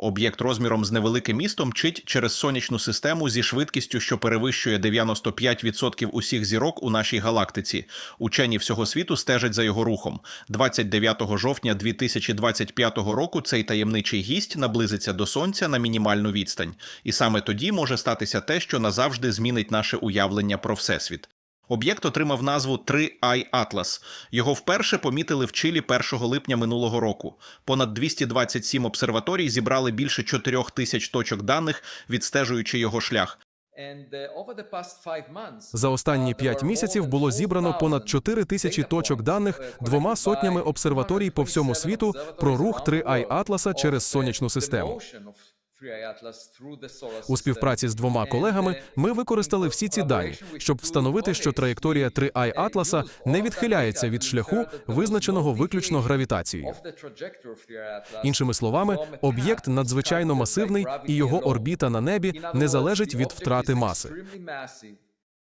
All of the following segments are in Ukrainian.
Об'єкт розміром з невеликим містом мчить через сонячну систему зі швидкістю, що перевищує 95% усіх зірок у нашій галактиці. Учені всього світу стежать за його рухом. 29 жовтня 2025 року цей таємничий гість наблизиться до сонця на мінімальну відстань, і саме тоді може статися те, що назавжди змінить наше уявлення про всесвіт. Об'єкт отримав назву 3i Atlas. Його вперше помітили в Чилі 1 липня минулого року. Понад 227 обсерваторій зібрали більше 4 тисяч точок даних, відстежуючи його шлях. За останні п'ять місяців було зібрано понад 4 тисячі точок даних двома сотнями обсерваторій по всьому світу про рух 3i Атласа через сонячну систему. У співпраці з двома колегами ми використали всі ці дані, щоб встановити, що траєкторія 3i Атласа не відхиляється від шляху, визначеного виключно гравітацією. Іншими словами, об'єкт надзвичайно масивний, і його орбіта на небі не залежить від втрати маси.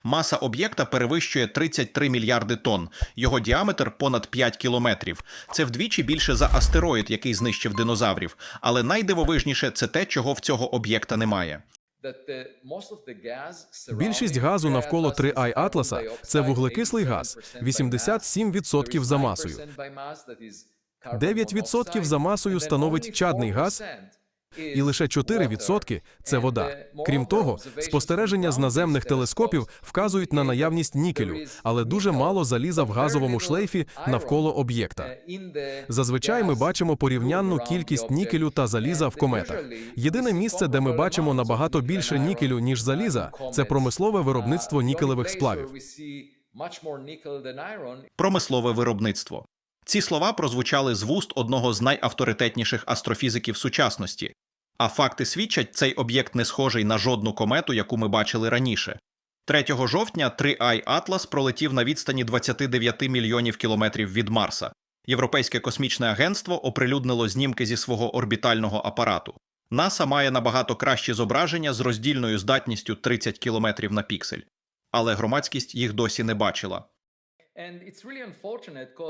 Маса об'єкта перевищує 33 мільярди тонн. Його діаметр понад 5 кілометрів. Це вдвічі більше за астероїд, який знищив динозаврів. Але найдивовижніше це те, чого в цього об'єкта немає. Більшість газу навколо 3i Атласа – це вуглекислий газ, 87% за масою. 9% за масою становить чадний газ, і лише 4% – це вода. Крім того, спостереження з наземних телескопів вказують на наявність нікелю, але дуже мало заліза в газовому шлейфі навколо об'єкта. Зазвичай ми бачимо порівнянну кількість нікелю та заліза в кометах. Єдине місце, де ми бачимо набагато більше нікелю, ніж заліза, це промислове виробництво нікелевих сплавів. Промислове виробництво. Ці слова прозвучали з вуст одного з найавторитетніших астрофізиків сучасності. А факти свідчать, цей об'єкт не схожий на жодну комету, яку ми бачили раніше. 3 жовтня 3i Atlas пролетів на відстані 29 мільйонів кілометрів від Марса. Європейське космічне агентство оприлюднило знімки зі свого орбітального апарату. НАСА має набагато кращі зображення з роздільною здатністю 30 кілометрів на піксель. Але громадськість їх досі не бачила.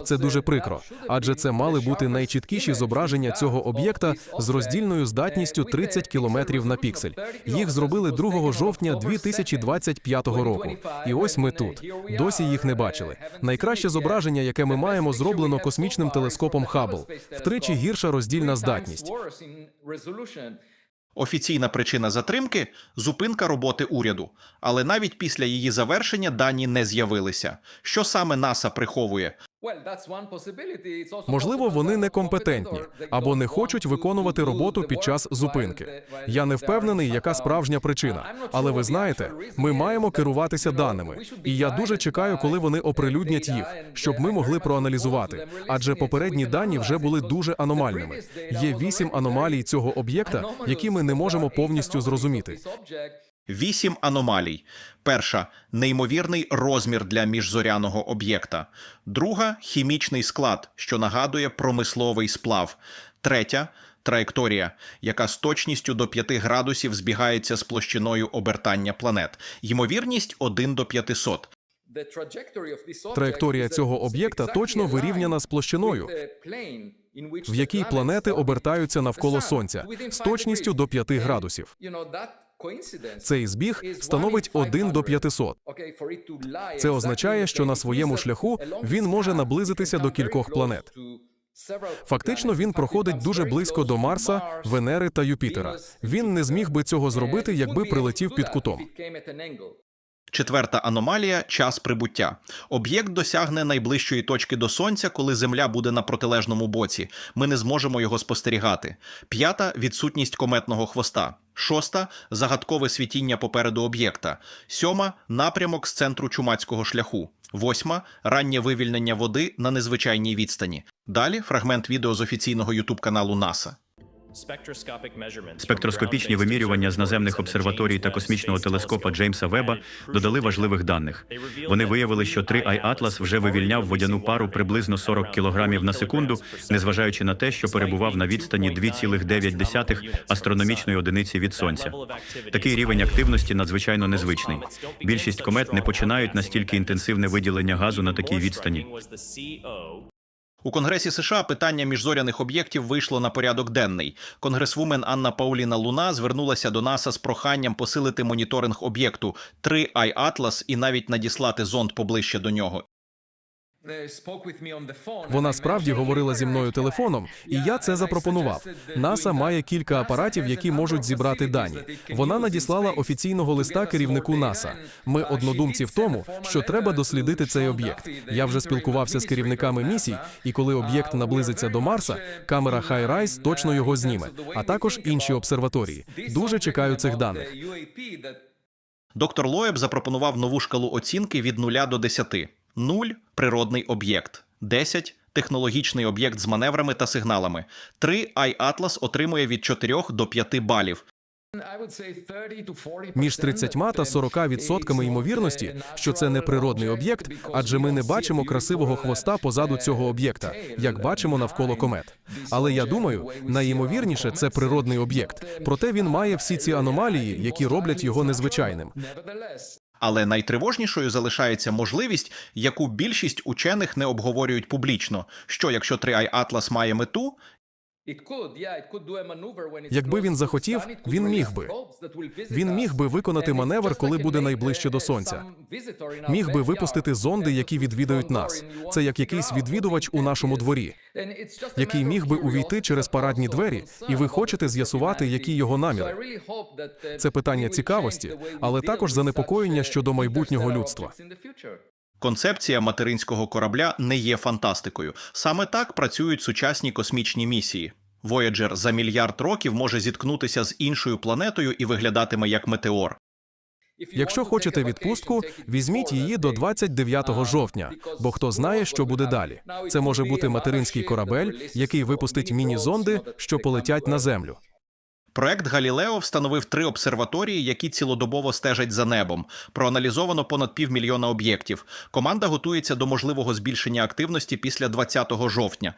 Це дуже прикро, адже це мали бути найчіткіші зображення цього об'єкта з роздільною здатністю 30 кілометрів на піксель. Їх зробили 2 жовтня 2025 року. І ось ми тут. Досі їх не бачили. Найкраще зображення, яке ми маємо, зроблено космічним телескопом Хаббл. Втричі гірша роздільна здатність. Офіційна причина затримки зупинка роботи уряду. Але навіть після її завершення дані не з'явилися. Що саме НАСА приховує? Можливо, вони некомпетентні або не хочуть виконувати роботу під час зупинки. Я не впевнений, яка справжня причина. Але ви знаєте, ми маємо керуватися даними, і я дуже чекаю, коли вони оприлюднять їх, щоб ми могли проаналізувати. Адже попередні дані вже були дуже аномальними. Є вісім аномалій цього об'єкта, які ми не можемо повністю зрозуміти. Вісім аномалій. Перша неймовірний розмір для міжзоряного об'єкта. Друга хімічний склад, що нагадує промисловий сплав. Третя траєкторія, яка з точністю до 5 градусів збігається з площиною обертання планет. Ймовірність 1 до 500. Траєкторія цього об'єкта точно вирівняна з площиною, в якій планети обертаються навколо Сонця з точністю до 5 градусів. Цей збіг становить 1 до 500. Це означає, що на своєму шляху він може наблизитися до кількох планет. Фактично, він проходить дуже близько до Марса, Венери та Юпітера. Він не зміг би цього зробити, якби прилетів під кутом. Четверта аномалія час прибуття. Об'єкт досягне найближчої точки до сонця, коли Земля буде на протилежному боці. Ми не зможемо його спостерігати. П'ята відсутність кометного хвоста. Шоста загадкове світіння попереду об'єкта. Сьома напрямок з центру чумацького шляху. Восьма раннє вивільнення води на незвичайній відстані. Далі фрагмент відео з офіційного ютуб каналу НАСА. Спектроскопічні вимірювання з наземних обсерваторій та космічного телескопа Джеймса Веба додали важливих даних. Вони виявили, що 3i Atlas вже вивільняв водяну пару приблизно 40 кілограмів на секунду, незважаючи на те, що перебував на відстані 2,9 астрономічної одиниці від сонця. Такий рівень активності надзвичайно незвичний. Більшість комет не починають настільки інтенсивне виділення газу на такій відстані. У Конгресі США питання міжзоряних об'єктів вийшло на порядок денний. Конгресвумен Анна Пауліна Луна звернулася до НАСА з проханням посилити моніторинг об'єкту 3 iAtlas і навіть надіслати зонд поближче до нього. Вона справді говорила зі мною телефоном, і я це запропонував. НАСА має кілька апаратів, які можуть зібрати дані. Вона надіслала офіційного листа керівнику НАСА. Ми однодумці в тому, що треба дослідити цей об'єкт. Я вже спілкувався з керівниками місій, і коли об'єкт наблизиться до Марса, камера HiRise точно його зніме, а також інші обсерваторії. Дуже чекаю цих даних. Доктор Лоеб запропонував нову шкалу оцінки від 0 до 10. 0 – природний об'єкт, 10 – технологічний об'єкт з маневрами та сигналами. 3 iAtlas отримує від 4 до 5 балів. Між 30 та 40 відсотками ймовірності, що це не природний об'єкт, адже ми не бачимо красивого хвоста позаду цього об'єкта, як бачимо навколо комет. Але я думаю, найімовірніше це природний об'єкт. Проте він має всі ці аномалії, які роблять його незвичайним. Але найтривожнішою залишається можливість, яку більшість учених не обговорюють публічно. Що якщо 3 iAtlas має мету, Якби він захотів, він міг би. Він міг би виконати маневр, коли буде найближче до сонця. Міг би випустити зонди, які відвідають нас. Це як якийсь відвідувач у нашому дворі, який міг би увійти через парадні двері, і ви хочете з'ясувати, які його наміри. Це питання цікавості, але також занепокоєння щодо майбутнього людства. Концепція материнського корабля не є фантастикою. Саме так працюють сучасні космічні місії. Voyager за мільярд років може зіткнутися з іншою планетою і виглядатиме як метеор. Якщо хочете відпустку, візьміть її до 29 жовтня, бо хто знає, що буде далі. Це може бути материнський корабель, який випустить міні-зонди, що полетять на землю. Проект Галілео встановив три обсерваторії, які цілодобово стежать за небом. Проаналізовано понад півмільйона об'єктів. Команда готується до можливого збільшення активності після 20 жовтня.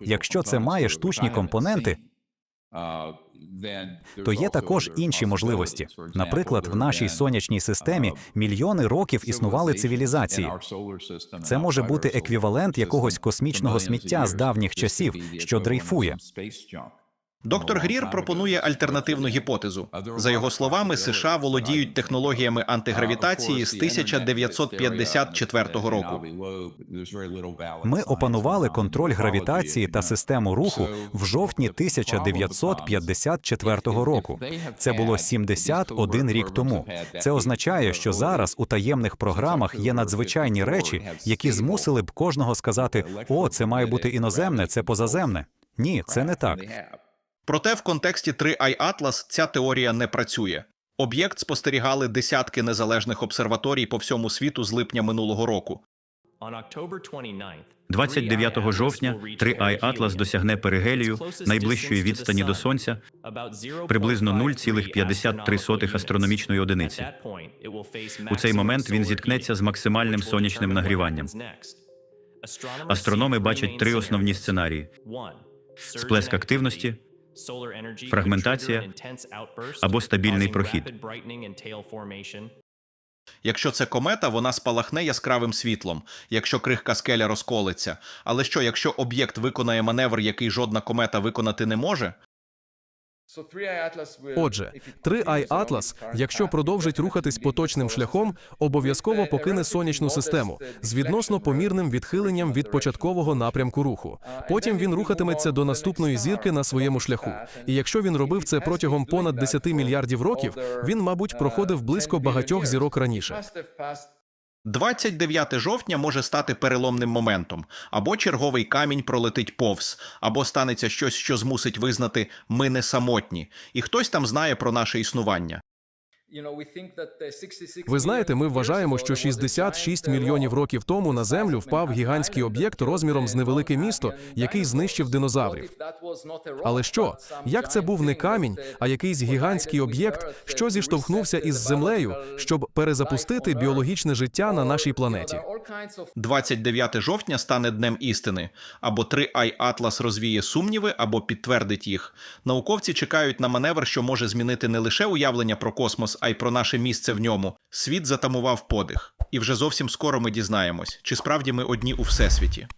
Якщо це має штучні компоненти, то є також інші можливості. Наприклад, в нашій сонячній системі мільйони років існували цивілізації. Це може бути еквівалент якогось космічного сміття з давніх часів, що дрейфує. Доктор Грір пропонує альтернативну гіпотезу. За його словами, США володіють технологіями антигравітації з 1954 року. Ми опанували контроль гравітації та систему руху в жовтні 1954 року. Це було 71 рік тому. Це означає, що зараз у таємних програмах є надзвичайні речі, які змусили б кожного сказати: о, це має бути іноземне, це позаземне. Ні, це не так. Проте в контексті 3 iAtlas ця теорія не працює. Об'єкт спостерігали десятки незалежних обсерваторій по всьому світу з липня минулого року. 29 жовтня 3i Atlas досягне перигелію найближчої відстані до сонця приблизно 0,53 астрономічної одиниці. У цей момент він зіткнеться з максимальним сонячним нагріванням. Астрономи бачать три основні сценарії: сплеск активності, фрагментація або стабільний прохід. Якщо це комета, вона спалахне яскравим світлом, якщо крихка скеля розколиться. Але що, якщо об'єкт виконає маневр, який жодна комета виконати не може? Отже, 3i Atlas, якщо продовжить рухатись поточним шляхом, обов'язково покине сонячну систему з відносно помірним відхиленням від початкового напрямку руху. Потім він рухатиметься до наступної зірки на своєму шляху. І якщо він робив це протягом понад 10 мільярдів років, він, мабуть, проходив близько багатьох зірок раніше. 29 жовтня може стати переломним моментом, або черговий камінь пролетить повз, або станеться щось, що змусить визнати ми не самотні, і хтось там знає про наше існування. Ви знаєте, ми вважаємо, що 66 мільйонів років тому на землю впав гігантський об'єкт розміром з невелике місто, який знищив динозаврів. Але що? Як це був не камінь, а якийсь гігантський об'єкт, що зіштовхнувся із землею, щоб перезапустити біологічне життя на нашій планеті? 29 жовтня стане днем істини. Або 3i Atlas розвіє сумніви, або підтвердить їх. Науковці чекають на маневр, що може змінити не лише уявлення про космос, а й про наше місце в ньому. Світ затамував подих. І вже зовсім скоро ми дізнаємось, чи справді ми одні у всесвіті.